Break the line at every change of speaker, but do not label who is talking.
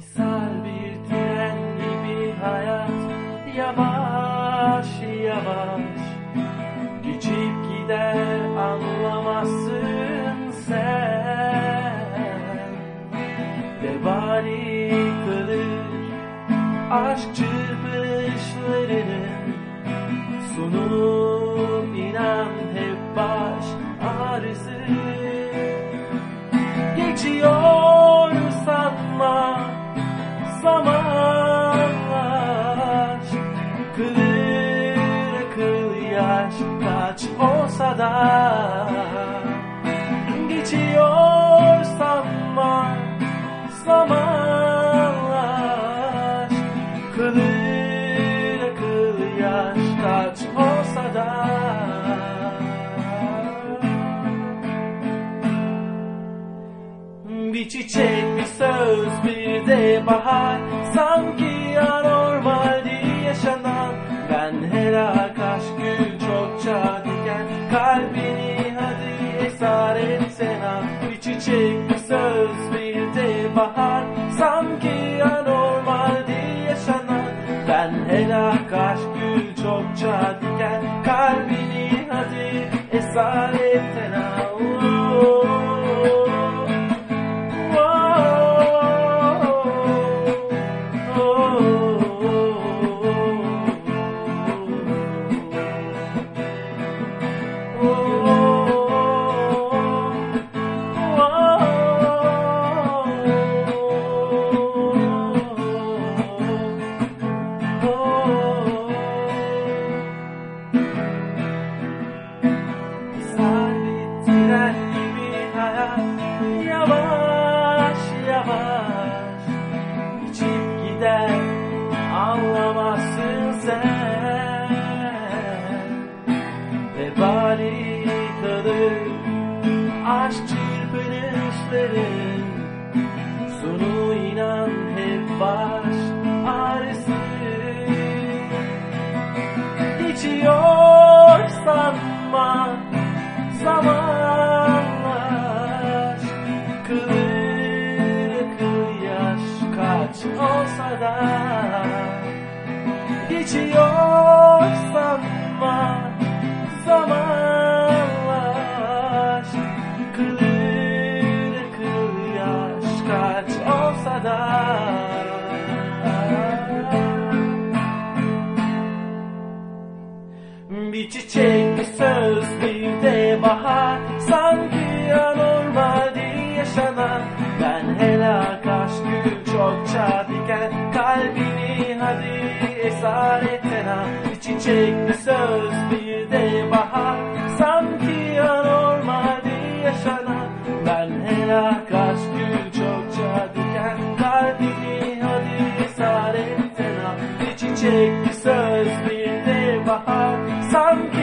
Misal bir tren gibi hayat Yavaş yavaş. Geçip gider anlamazsın sen. Vebali kılır Aşk çırpışlarının Sonu inan hep baş ağrısı olsa da Geçiyor sanma zamanlar. Kılır akıl yaş kaç olsa da. Bir çiçek, bir söz, bir de bahar çiçek, bir söz, bir de bahar. Sanki anormaldi yaşanan. Ben helak aşk gül çokça diken. Kalbini hadi esaretten al gider Anlamazsın sen. Vebali kalır Aşk çırpınışların Sonu inan hep baş ağrısı. Geçiyor sanma zamanlar olsa da Geçiyor sanma zamanlar Kılır akıl yaş kaç olsa da. Bir çiçek, bir söz, bir de bahar Sanki anormaldi yaşanan. Ben helak aşk gül çokça diken hadi hadi esaretten Bir çiçek bir söz bir de bahar. Sanki yan olmadı yaşanan Ben helak kaç gül çokça diken. Kalbini hadi esaretten Bir çiçek bir söz bir de bahar. Sanki